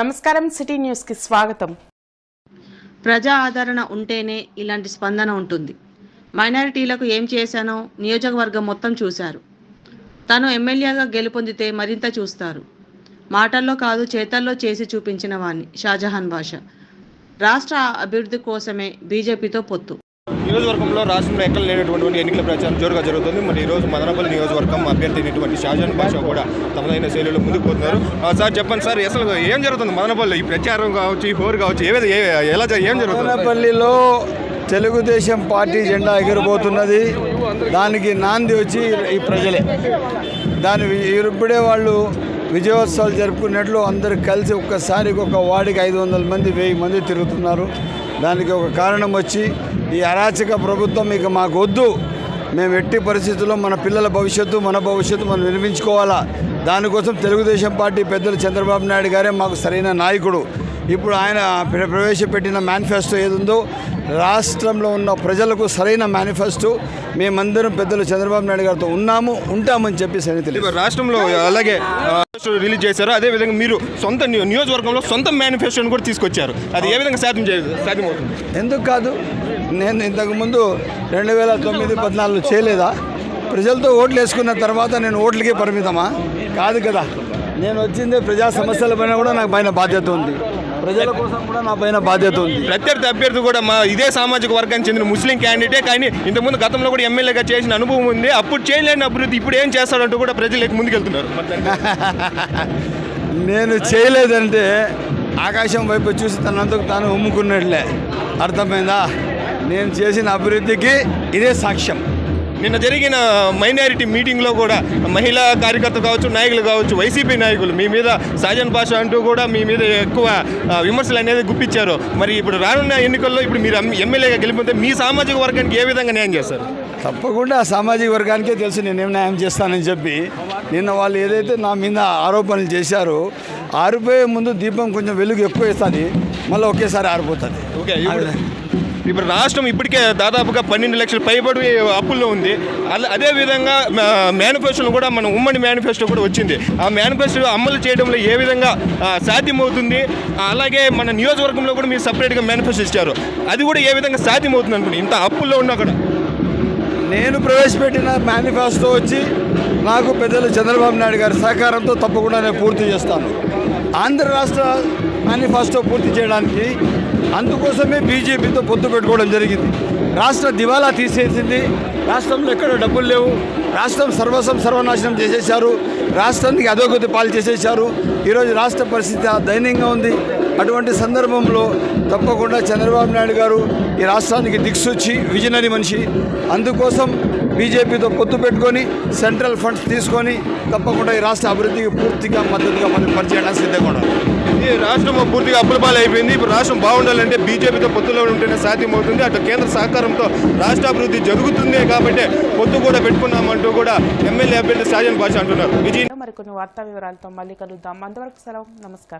నమస్కారం సిటీ న్యూస్కి స్వాగతం. ప్రజా ఆదరణ ఉంటేనే ఇలాంటి స్పందన ఉంటుంది. మైనారిటీలకు ఏం చేశానో నియోజకవర్గం మొత్తం చూశారు. తను ఎమ్మెల్యేగా గెలుపొందితే మరింత చూస్తారు. మాటల్లో కాదు చేతల్లో చేసి చూపించిన వాణ్ణి షాజహాన్ భాష రాష్ట్ర అభివృద్ధి కోసమే బీజేపీతో పొత్తు. నియోజకవర్గంలో రాష్ట్రంలో ఎక్కడ లేనటువంటి ఎన్నికల ప్రచారం జోరుగా జరుగుతుంది. మరి ఈ రోజు మదనపల్లి నియోజకవర్గం అభ్యర్థి అయినటువంటి షాజాన్ బాషా కూడా తమదైన శైలిలో ముందుకు పోతున్నారు. సార్ చెప్పండి సార్ అసలు ఏం జరుగుతుంది మదనపల్లి ఈ ప్రచారం కావచ్చు ఈ హోరు కావచ్చు ఏ- ఎలా ఏం జరుగుతుంది? మదనపల్లిలో తెలుగుదేశం పార్టీ జెండా ఎగిరిపోతున్నది. దానికి నాంది వచ్చి ఈ ప్రజలే. దాని ఇప్పుడే వాళ్ళు విజయోత్సవాలు జరుపుకున్నట్లు అందరు కలిసి ఒక్కసారికి ఒక వాడికి ఐదు వందల మంది వెయ్యి మంది తిరుగుతున్నారు. దానికి ఒక కారణం వచ్చి ఈ అరాచక ప్రభుత్వం ఇక మాకు వద్దు. మేము ఎట్టి పరిస్థితుల్లో మన పిల్లల భవిష్యత్తు మన భవిష్యత్తు మనం నిర్మించుకోవాలా? దానికోసం తెలుగుదేశం పార్టీ పెద్దలు చంద్రబాబు నాయుడు గారే మాకు సరైన నాయకుడు. ఇప్పుడు ఆయన ప్ర- ప్రవేశపెట్టిన మేనిఫెస్టో ఏదుందో రాష్ట్రంలో ఉన్న ప్రజలకు సరైన మేనిఫెస్టో. మేమందరం పెద్దలు చంద్రబాబు నాయుడు గారితో ఉన్నాము ఉంటామని చెప్పి ఇప్పుడు రాష్ట్రంలో అలాగే రిలీజ్ చేశారు. అదే విధంగా మీరు సొంత నియో- నియోజకవర్గంలో సొంత మేనిఫెస్టోని కూడా తీసుకొచ్చారు. అది ఏ విధంగా సాధ్యం సాధ్యమవుతుంది? ఎందుకు కాదు? నేను ఇంతకుముందు రెండు వేల తొమ్మిది పద్నాలుగు చేయలేదా? ప్రజలతో ఓట్లు వేసుకున్న తర్వాత నేను ఓట్లకే పరిమితమా? కాదు కదా. నేను వచ్చిందే ప్రజా సమస్యల పైన కూడా నాకు పైన బాధ్యత ఉంది. ప్రజల కోసం కూడా నా పైన బాధ్యత ఉంది. ప్రత్యర్థి అభ్యర్థి కూడా మా ఇదే సామాజిక వర్గానికి చెందిన ముస్లిం క్యాండిడేటే కానీ ఇంతకుముందు గతంలో కూడా ఎమ్మెల్యేగా చేసిన అనుభవం ఉంది. అప్పుడు చేయలేని అభివృద్ధి ఇప్పుడు ఏం చేస్తాడంటూ కూడా ప్రజలకు ముందుకెళ్తున్నారు. నేను చేయలేదంటే ఆకాశం వైపు చూసి తనంతకు తాను ఉమ్ముకున్నట్లే. అర్థమైందా? నేను చేసిన అభివృద్ధికి ఇదే సాక్ష్యం. నిన్న జరిగిన మైనారిటీ మీటింగ్లో కూడా మహిళా కార్యకర్తలు కావచ్చు నాయకులు కావచ్చు వైసీపీ నాయకులు మీ మీద సాజన్ భాష అంటూ కూడా మీ మీద ఎక్కువ విమర్శలు అనేది గుప్పించారు. మరి ఇప్పుడు రానున్న ఎన్నికల్లో ఇప్పుడు మీరు ఎమ్- ఎమ్మెల్యేగా గెలిపితే మీ సామాజిక వర్గానికి ఏ విధంగా న్యాయం చేస్తారు? తప్పకుండా సామాజిక వర్గానికే తెలుసు నేనేం న్యాయం చేస్తానని చెప్పి. నిన్న వాళ్ళు ఏదైతే నా మీద ఆరోపణలు చేశారో ఆరిపోయే ముందు దీపం కొంచెం వెలుగు ఎక్కువ వేస్తుంది. మళ్ళీ ఒకేసారి ఆరిపోతుంది. ఓకే ఇప్పుడు రాష్ట్రం ఇప్పటికే దాదాపుగా పన్నెండు లక్షల పైబడి అప్పుల్లో ఉంది. అదే విధంగా మేనిఫెస్టోలు కూడా మన ఉమ్మడి మేనిఫెస్టో కూడా వచ్చింది. ఆ మేనిఫెస్టో అమలు చేయడంలో ఏ విధంగా సాధ్యమవుతుంది? అలాగే మన నియోజకవర్గంలో కూడా మీరు సపరేట్గా మేనిఫెస్టో ఇచ్చారు. అది కూడా ఏ విధంగా సాధ్యమవుతుంది అనుకోండి ఇంత అప్పుల్లో ఉన్నా కూడా నేను ప్రవేశపెట్టిన మేనిఫెస్టో వచ్చి నాకు పెద్దలు చంద్రబాబు నాయుడు గారి సహకారంతో తప్పకుండా నేను పూర్తి చేస్తాను. ఆంధ్ర రాష్ట్ర మేనిఫెస్టో పూర్తి చేయడానికి అందుకోసమే బీజేపీతో పొత్తు పెట్టుకోవడం జరిగింది. రాష్ట్ర దివాలా తీసేసింది. రాష్ట్రంలో ఎక్కడ డబ్బులు లేవు. రాష్ట్రం సర్వస్వం సర్వనాశనం చేసేశారు. రాష్ట్రానికి అధోగతి పాలు చేసేశారు. ఈరోజు రాష్ట్ర పరిస్థితి దయనీయంగా ఉంది. అటువంటి సందర్భంలో తప్పకుండా చంద్రబాబు నాయుడు గారు ఈ రాష్ట్రానికి దిక్సూచి విజనరీ మనిషి. అందుకోసం బీజేపీతో పొత్తు పెట్టుకొని సెంట్రల్ ఫండ్స్ తీసుకొని తప్పకుండా ఈ రాష్ట్ర అభివృద్ధికి పూర్తిగా మద్దతుగా మనం పనిచేయడానికి సిద్ధంగా ఉన్నాం. ఈ రాష్ట్రం పూర్తిగా అప్పుల పాలు అయిపోయింది ఇప్పుడు రాష్ట్రం బాగుండాలంటే బీజేపీతో పొత్తులో ఉంటేనే సాధ్యమవుతుంది. అటు కేంద్ర సహకారంతో రాష్ట్ర అభివృద్ధి జరుగుతుంది కాబట్టి పొత్తు కూడా పెట్టుకున్నామంటూ కూడా ఎమ్మెల్యే అభ్యర్థి సాజన్ భాష అంటున్నారు. విజయ్ మరికొన్ని వార్తా వివరాలతో మళ్ళీ కలుద్దాం. అంతవరకు సెలవు. నమస్కారం.